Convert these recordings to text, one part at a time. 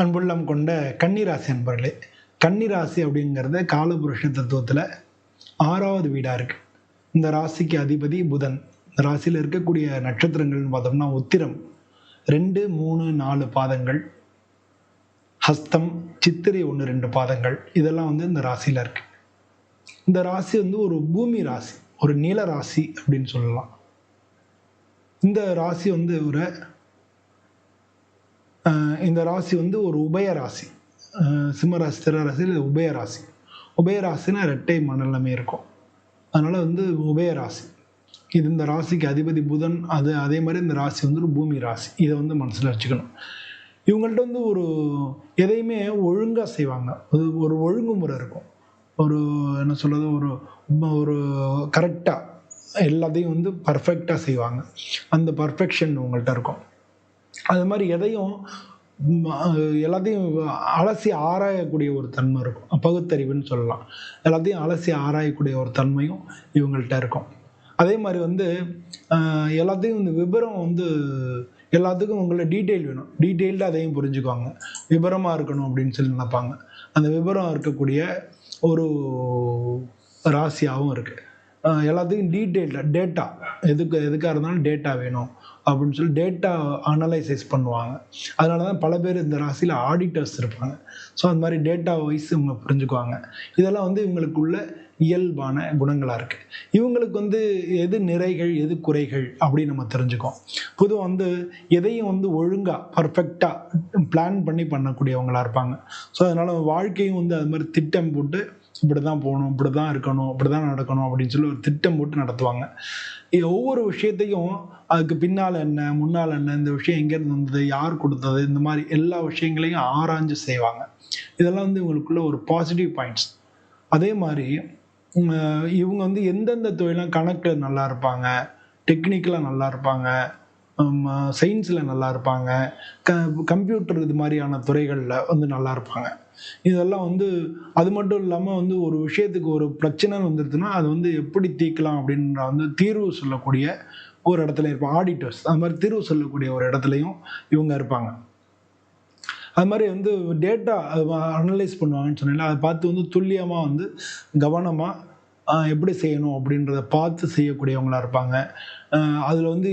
அன்புள்ளம் கொண்ட கன்னிராசி அன்பர்களே கன்னிராசி அப்படிங்கிறது காலபுருஷ தத்துவத்தில் ஆறாவது வீடாக இருக்குது இந்த ராசிக்கு அதிபதி புதன். இந்த ராசியில் இருக்கக்கூடிய நட்சத்திரங்கள்னு பார்த்தோம்னா உத்திரம். ரெண்டு மூணு நாலு பாதங்கள். ஹஸ்தம் சித்திரை ஒன்று ரெண்டு பாதங்கள். இதெல்லாம் வந்து இந்த ராசியில் இருக்குது இந்த ராசி வந்து ஒரு பூமி ராசி ஒரு நீல ராசி அப்படின்னு சொல்லலாம். இந்த ராசி வந்து ஒரு இந்த ராசி வந்து ஒரு உபய ராசி. சிம்ம ராசி திர ராசியில் இது உபய ராசி. உபய ராசினா ரெட்டை மண்டலமே இருக்கும். அதனால வந்து உபய ராசி. இது இந்த ராசிக்கு அதிபதி புதன் அது அதே மாதிரி இந்த ராசி வந்து ஒரு பூமி ராசி. இதை வந்து மனசில் வச்சுக்கணும். இவங்கள்ட்ட வந்து ஒரு எதையுமே ஒழுங்காக செய்வாங்க. ஒரு ஒரு ஒழுங்குமுறை இருக்கும். ஒரு என்ன சொல்கிறது ஒரு ஒரு கரெக்டாக எல்லாத்தையும் வந்து பர்ஃபெக்டாக செய்வாங்க. அந்த பர்ஃபெக்ஷன் உங்கள்கிட்ட இருக்கும். அது மாதிரி எதையும் எல்லாத்தையும் அலசி ஆராயக்கூடிய ஒரு தன்மை இருக்கும். பகுத்தறிவுன்னு சொல்லலாம். எல்லாத்தையும் அலசி ஆராயக்கூடிய ஒரு தன்மையும் இவங்கள்ட்ட இருக்கும். அதே மாதிரி வந்து எல்லாத்தையும் இந்த விபரம் வந்து எல்லாத்துக்கும் உங்களை டீட்டெயில் வேணும். டீட்டெயில்டாக அதையும் புரிஞ்சுக்குவாங்க. விபரமாக இருக்கணும் அப்படின்னு சொல்லி நினைப்பாங்க. அந்த விபரம் இருக்கக்கூடிய ஒரு ராசியாகவும் இருக்குது எல்லாத்துக்கும் டீட்டெயில்டாக டேட்டா. எதுக்கு எதுக்காக இருந்தாலும் டேட்டா வேணும். அப்படின்னு சொல்லி டேட்டா அனலைசைஸ் பண்ணுவாங்க. அதனால தான் பல பேர் இந்த ராசியில் ஆடிட்டர்ஸ் இருப்பாங்க. ஸோ அந்த மாதிரி டேட்டா வைஸ் இவங்க புரிஞ்சுக்குவாங்க. இதெல்லாம் வந்து இவங்களுக்குள்ள இயல்பான குணங்களாக இருக்குது இவங்களுக்கு வந்து எது நிறைகள் எது குறைகள் அப்படின்னு நம்ம தெரிஞ்சுக்கோம் பொதுவாக வந்து எதையும் வந்து ஒழுங்காக பர்ஃபெக்டாக பிளான் பண்ணி பண்ணக்கூடியவங்களா இருப்பாங்க. ஸோ அதனால் வாழ்க்கையும் வந்து அது மாதிரி திட்டம் போட்டு இப்படி தான் போகணும் இப்படி தான் இருக்கணும் இப்படி தான் நடக்கணும் அப்படின்னு சொல்லி ஒரு திட்டம் போட்டு நடத்துவாங்க. இது ஒவ்வொரு விஷயத்தையும் அதுக்கு பின்னால் என்ன முன்னால் என்ன இந்த விஷயம் எங்கேருந்து வந்தது யார் கொடுத்தது இந்த மாதிரி எல்லா விஷயங்களையும் ஆராய்ஞ்சு செய்வாங்க. இதெல்லாம் வந்து இவங்களுக்குள்ள ஒரு பாசிட்டிவ் பாயிண்ட்ஸ் அதே மாதிரி இவங்க வந்து எந்தெந்த தொழிலாம் கணக்கில் நல்லா இருப்பாங்க டெக்னிக்கலாக நல்லா இருப்பாங்க சயின்ஸில் நல்லா இருப்பாங்க க கம்ப்யூட்டர் இது மாதிரியான துறைகளில் வந்து நல்லா இருப்பாங்க. இதெல்லாம் வந்து அது மட்டும் இல்லாமல் வந்து ஒரு விஷயத்துக்கு ஒரு பிரச்சனைன்னு வந்துருதுன்னா அது வந்து எப்படி தீர்க்கலாம் அப்படின்ற வந்து தீர்வு சொல்லக்கூடிய ஒரு இடத்துல இருப்பாங்க ஆடிட்டர்ஸ் அது மாதிரி தீர்வு சொல்லக்கூடிய ஒரு இடத்துலையும் இவங்க இருப்பாங்க. அது மாதிரி வந்து டேட்டா அனலைஸ் பண்ணுவாங்கன்னு சொன்னீங்களா அதை பார்த்து வந்து துல்லியமாக வந்து கவனமாக எப்படி செய்யணும் அப்படின்றத பார்த்து செய்யக்கூடியவங்களா இருப்பாங்க. அதில் வந்து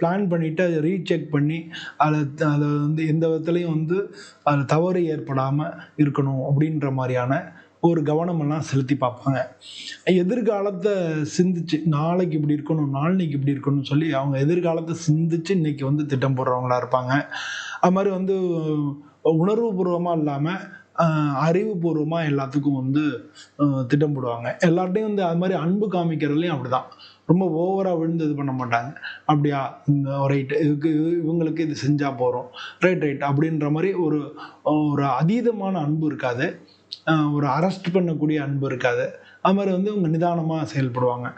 பிளான் பண்ணிவிட்டு அதை ரீசெக் பண்ணி அதை அதை வந்து எந்த விதத்துலையும் வந்து அதில் தவறு ஏற்படாமல் இருக்கணும் அப்படின்ற மாதிரியான ஒரு கவனமெல்லாம் செலுத்தி பார்ப்பாங்க. எதிர்காலத்தை சிந்திச்சு நாளைக்கு இப்படி இருக்கணும் நாளைக்கு இப்படி இருக்கணும்னு சொல்லி அவங்க எதிர்காலத்தை சிந்திச்சு இன்னைக்கு வந்து திட்டம் போடுறவங்களா இருப்பாங்க. அது மாதிரி வந்து உணர்வுபூர்வமாக இல்லாமல் அறிவுபூர்வமாக எல்லாத்துக்கும் வந்து திட்டம் போடுவாங்க எல்லார்ட்டையும் வந்து அது மாதிரி அன்பு காமிக்கிறதுலையும் அப்படிதான். ரொம்ப ஓவராக விழுந்து இது பண்ண மாட்டாங்க. அப்படியா ரைட் இதுக்கு இவங்களுக்கு இது செஞ்சால் போகிறோம் ரைட் ரைட் அப்படின்ற மாதிரி ஒரு ஒரு அதீதமான அன்பு இருக்காது. ஒரு அரெஸ்ட் பண்ணக்கூடிய அன்பு இருக்காது. அது மாதிரி வந்து அவங்க நிதானமாக செயல்படுவாங்க.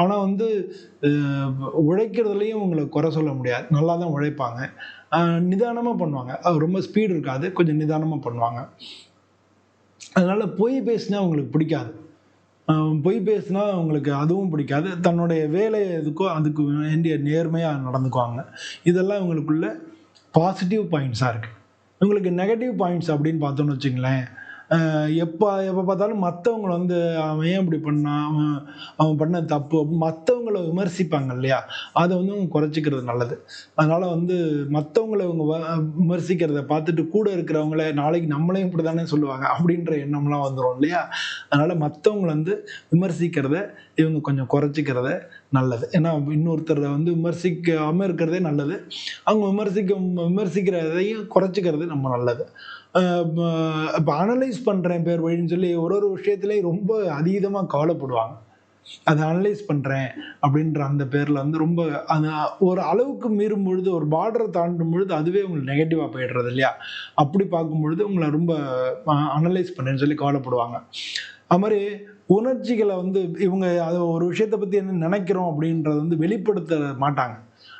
ஆனால் வந்து உழைக்கிறதுலையும் உங்களை குறை சொல்ல முடியாது. நல்லா தான் உழைப்பாங்க நிதானமாக பண்ணுவாங்க. அது ரொம்ப ஸ்பீடு இருக்காது. கொஞ்சம் நிதானமாக பண்ணுவாங்க. அதனால் பொய் பேசினா அவங்களுக்கு பிடிக்காது. பொய் பேசினா அவங்களுக்கு அதுவும் பிடிக்காது. தன்னுடைய வேலை எதுக்கோ அதுக்கு வேண்டிய நேர்மையாக நடந்துக்குவாங்க. இதெல்லாம் இவங்களுக்குள்ள பாசிட்டிவ் பாயிண்ட்ஸாக இருக்குது இவங்களுக்கு நெகட்டிவ் பாயிண்ட்ஸ் அப்படின்னு பார்த்தோன்னு வச்சுங்களேன் எப்போ எப்போ பார்த்தாலும் மற்றவங்களை வந்து அவன் ஏன் இப்படி பண்ணான் அவன் அவன் பண்ண தப்பு மற்றவங்கள விமர்சிப்பாங்க இல்லையா? அதை வந்து அவங்க குறைச்சிக்கிறது நல்லது. அதனால் வந்து மற்றவங்களை இவங்க வ- விமர்சிக்கிறத பார்த்துட்டு கூட இருக்கிறவங்கள நாளைக்கு நம்மளையும் இப்படி தானே சொல்லுவாங்க அப்படின்ற எண்ணம்லாம் வந்துடும் இல்லையா? அதனால் மற்றவங்கள வந்து விமர்சிக்கிறத இவங்க கொஞ்சம் குறைச்சிக்கிறத நல்லது. ஏன்னா இன்னொருத்தரை வந்து விமர்சிக்காமல் இருக்கிறதே நல்லது. அவங்க விமர்சிக்க விமர்சிக்கிறதையும் குறைச்சிக்கிறது நம்ம நல்லது. இப்போ அனலைஸ் பண்ணுறேன் பேர் வழின்னு சொல்லி ஒரு ஒரு விஷயத்துலையும் ரொம்ப அதீதமாக கவலைப்படுவாங்க. அதை அனலைஸ் பண்ணுறேன் அப்படின்ற அந்த பேரில் வந்து ரொம்ப அந்த ஒரு அளவுக்கு மீறும் பொழுது ஒரு பார்டரை தாண்டும் பொழுது அதுவே உங்களுக்கு நெகட்டிவாக போயிடுறது இல்லையா? அப்படி பார்க்கும் பொழுது உங்களை ரொம்ப அனலைஸ் பண்ணுன்னு சொல்லி கவலைப்படுவாங்க. அது மாதிரி உணர்ச்சிகளை வந்து இவங்க அது ஒரு விஷயத்தை பற்றி என்ன நினைக்கிறோம் அப்படின்றத வந்து வெளிப்படுத்த மாட்டாங்க.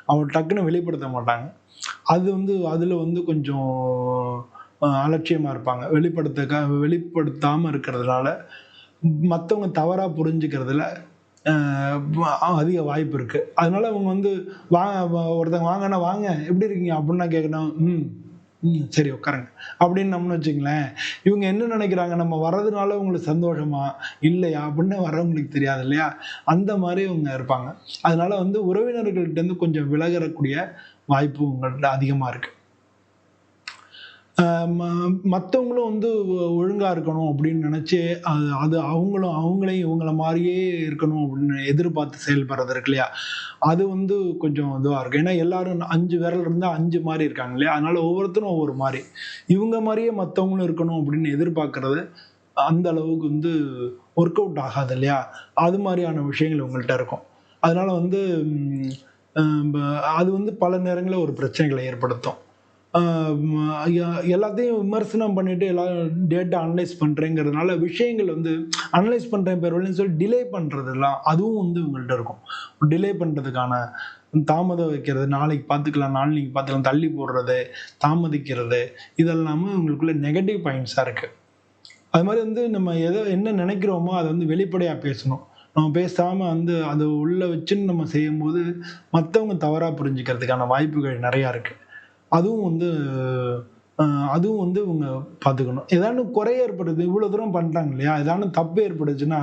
அவங்க டக்குன்னு வெளிப்படுத்த மாட்டாங்க. அது வந்து அதில் வந்து கொஞ்சம் அலட்சியமாக இருப்பாங்க. வெளிப்படுத்த வெளிப்படுத்தாமல் இருக்கிறதுனால மற்றவங்க தவறாக புரிஞ்சுக்கிறதுல அதிக வாய்ப்பு இருக்கு. அதனால அவங்க வந்து வா ஒருத்தங்க வாங்கன்னா வாங்க எப்படி இருக்கீங்க? அப்படின்னா கேட்கணும் ம் ம் சரி உட்காருங்க. அப்படின்னு நம்மனு வச்சுங்களேன் இவங்க என்ன நினைக்கிறாங்க? நம்ம வர்றதுனால உங்களுக்கு சந்தோஷமா? இல்லையா? அப்படின்னு வரவங்களுக்கு தெரியாது இல்லையா? அந்த மாதிரி இவங்க இருப்பாங்க. அதனால வந்து உறவினர்கள்ட்ட இருந்து கொஞ்சம் விலகிறக்கூடிய வாய்ப்பு உங்கள்கிட்ட அதிகமாக இருக்குது மற்றவங்களும் வந்து ஒ- இருக்கணும் அப்படின்னு நினச்சி அது அது அவங்களும் அவங்களையும் இவங்கள மாதிரியே இருக்கணும் அப்படின்னு எதிர்பார்த்து செயல்படுறது இருக்கு இல்லையா? அது வந்து கொஞ்சம் இதுவாக இருக்கும் ஏன்னா எல்லாரும் அஞ்சு விரல் இருந்தால் அஞ்சு மாதிரி இருக்காங்க இல்லையா? அதனால் ஒவ்வொருத்தரும் ஒவ்வொரு மாதிரி. இவங்க மாதிரியே மற்றவங்களும் இருக்கணும் அப்படின்னு எதிர்பார்க்கறது அந்த அளவுக்கு வந்து ஒர்க் அவுட் ஆகாது இல்லையா? அது மாதிரியான விஷயங்கள் உங்கள்கிட்ட இருக்கும். அதனால் வந்து அது வந்து பல நேரங்களில் ஒரு பிரச்சனைகளை ஏற்படுத்தும். எல்லாத்தையும் விமர்சனம் பண்ணிட்டு எல்லாம் டேட்டா அனலைஸ் பண்றேங்கிறதுனால விஷயங்கள் வந்து அனலைஸ் பண்றேன் பேர் வழின்னு சொல்லி டிலே பண்றதெல்லாம் அதுவும் வந்து உங்கள்கிட்ட இருக்கும். டிலே பண்றதுக்கான தாமதம் வைக்கிறது நாளைக்கு பார்த்துக்கலாம் நாளைக்கு பார்த்துக்கலாம் தள்ளி போடுறது தாமதிக்கிறது இதெல்லாமே உங்களுக்குள்ள நெகட்டிவ் பாயிண்ட்ஸாக இருக்கு. அது மாதிரி வந்து நம்ம எதை என்ன நினைக்கிறோமோ அதை வந்து வெளிப்படையாக பேசணும். நம்ம பேசாம வந்து அதை உள்ள வச்சுன்னு நம்ம செய்யும்போது மற்றவங்க தவறாக புரிஞ்சுக்கிறதுக்கான வாய்ப்புகள் நிறையா இருக்குது அதுவும் வந்து அதுவும் வந்து இவங்க பார்த்துக்கணும். ஏதாவது குறை ஏற்படுது இவ்வளோ தூரம் பண்ணுறாங்க இல்லையா? ஏதாவது தப்பு ஏற்படுச்சுன்னா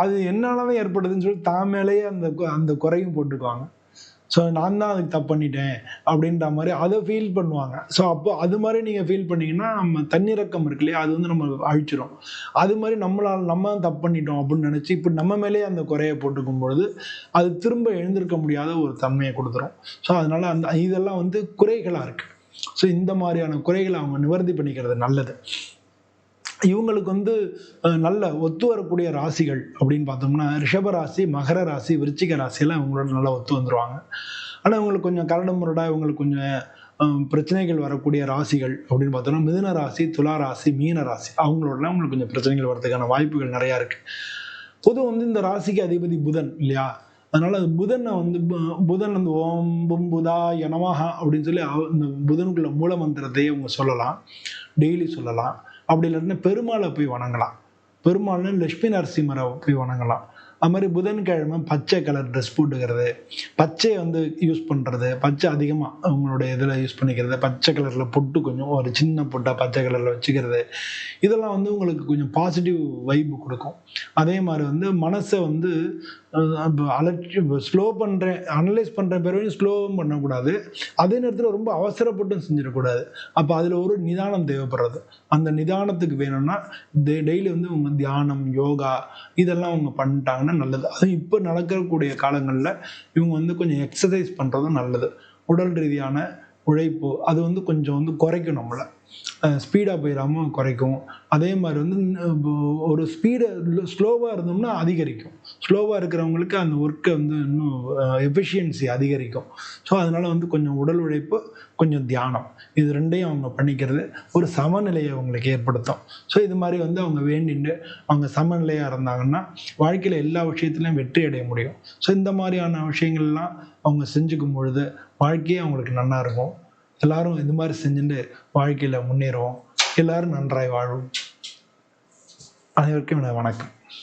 அது என்னால தான் ஏற்படுதுன்னு சொல்லி தான் மேலேயே அந்த அந்த குறையும் போட்டுக்குவாங்க. ஸோ நான் தான் அதுக்கு தப்பு பண்ணிட்டேன் அப்படின்ற மாதிரி அதை ஃபீல் பண்ணுவாங்க. ஸோ அப்போ அது மாதிரி நீங்கள் ஃபீல் பண்ணீங்கன்னா நம்ம தன்னிறக்கம் இருக்கு இல்லையா? அது வந்து நம்ம அழிச்சிரும். அது மாதிரி நம்மளால் நம்ம தான் தப்பு பண்ணிட்டோம் அப்படின்னு நினச்சி இப்போ நம்ம மேலேயே அந்த குறையை போட்டுக்கும் பொழுது அது திரும்ப எழுந்திருக்க முடியாத ஒரு தன்மையை கொடுத்துரும். ஸோ அதனால அந்த இதெல்லாம் வந்து குறைகளாக இருக்குது ஸோ இந்த மாதிரியான குறைகளை அவங்க நிவர்த்தி பண்ணிக்கிறது நல்லது. இவங்களுக்கு வந்து நல்ல ஒத்து வரக்கூடிய ராசிகள் அப்படின்னு பார்த்தோம்னா ரிஷப ராசி மகர ராசி விருச்சிக ராசியெல்லாம் இவங்களோட நல்லா ஒத்து வந்துடுவாங்க ஆனால் இவங்களுக்கு கொஞ்சம் கரடு முரடாக இவங்களுக்கு கொஞ்சம் பிரச்சனைகள் வரக்கூடிய ராசிகள் அப்படின்னு பார்த்தோம்னா மிதுன ராசி துலா ராசி மீன ராசி அவங்களோடலாம் அவங்களுக்கு கொஞ்சம் பிரச்சனைகள் வரதுக்கான வாய்ப்புகள் நிறையா இருக்குது பொதுவாக வந்து இந்த ராசிக்கு அதிபதி புதன் இல்லையா? அதனால அது புதனை வந்து பு- புதன் வந்து ஓம் பும் புதா யனமஹா அப்படின்னு சொல்லி இந்த புதனுக்குள்ள மூல மந்திரத்தையே அவங்க சொல்லலாம். டெய்லி சொல்லலாம். அப்படி இல்லாட்டினா பெருமாளை போய் வணங்கலாம். பெருமாள்னு லட்சுமி நரசிம்மரை போய் வணங்கலாம். அது மாதிரி புதன்கிழமை பச்சை கலர் ட்ரெஸ் போட்டுக்கிறது பச்சை வந்து யூஸ் பண்ணுறது பச்சை அதிகமாக அவங்களுடைய இதில் யூஸ் பண்ணிக்கிறது பச்சை கலரில் பொட்டு கொஞ்சம் ஒரு சின்ன பொட்டாக பச்சை கலரில் வச்சுக்கிறது. இதெல்லாம் வந்து உங்களுக்கு கொஞ்சம் பாசிட்டிவ் வைப்பு கொடுக்கும். அதே மாதிரி வந்து மனசை வந்து அலட்சி ஸ்லோ பண்ணுறேன் அனலைஸ் பண்ணுற பிறகு ஸ்லோவும் பண்ணக்கூடாது. அதே நேரத்தில் ரொம்ப அவசரப்பட்டும் செஞ்சிடக்கூடாது. அப்போ அதில் ஒரு நிதானம் தேவைப்படுறது. அந்த நிதானத்துக்கு வேணும்னா டெய்லி வந்து அவங்க தியானம் யோகா இதெல்லாம் அவங்க பண்ணிட்டாங்கன்னா நல்லது. அதுவும் இப்போ நடக்கக்கூடிய காலங்களில் இவங்க வந்து கொஞ்சம் எக்ஸசைஸ் பண்ணுறதும் நல்லது. உடல் ரீதியான உழைப்பு அது வந்து கொஞ்சம் வந்து குறைக்கும் நம்மளை. ஸ்பீடாக போயிடாமல் குறைக்கும். அதே மாதிரி வந்து ஒரு ஸ்பீடை ஸ்லோவாக இருந்தோம்னா அதிகரிக்கும். ஸ்லோவாக இருக்கிறவங்களுக்கு அந்த ஒர்க்கை வந்து இன்னும் எஃபிஷியன்சி அதிகரிக்கும். ஸோ அதனால் வந்து கொஞ்சம் உடல் உழைப்பு கொஞ்சம் தியானம். இது ரெண்டையும் அவங்க பண்ணிக்கிறது ஒரு சமநிலையை அவங்களுக்கு ஏற்படுத்தும். ஸோ இது மாதிரி வந்து அவங்க வேண்டிட்டு அவங்க சமநிலையாக இருந்தாங்கன்னா வாழ்க்கையில் எல்லா விஷயத்துலையும் வெற்றி அடைய முடியும். ஸோ இந்த மாதிரியான விஷயங்கள்லாம் அவங்க செஞ்சுக்கும் பொழுது வாழ்க்கையே அவங்களுக்கு நல்லா இருக்கும். எல்லாரும் இந்த மாதிரி செஞ்சுட்டு வாழ்க்கையில் முன்னேறுவோம். எல்லாரும் நன்றாய் வாழும். அனைவருக்கும் வணக்கம்.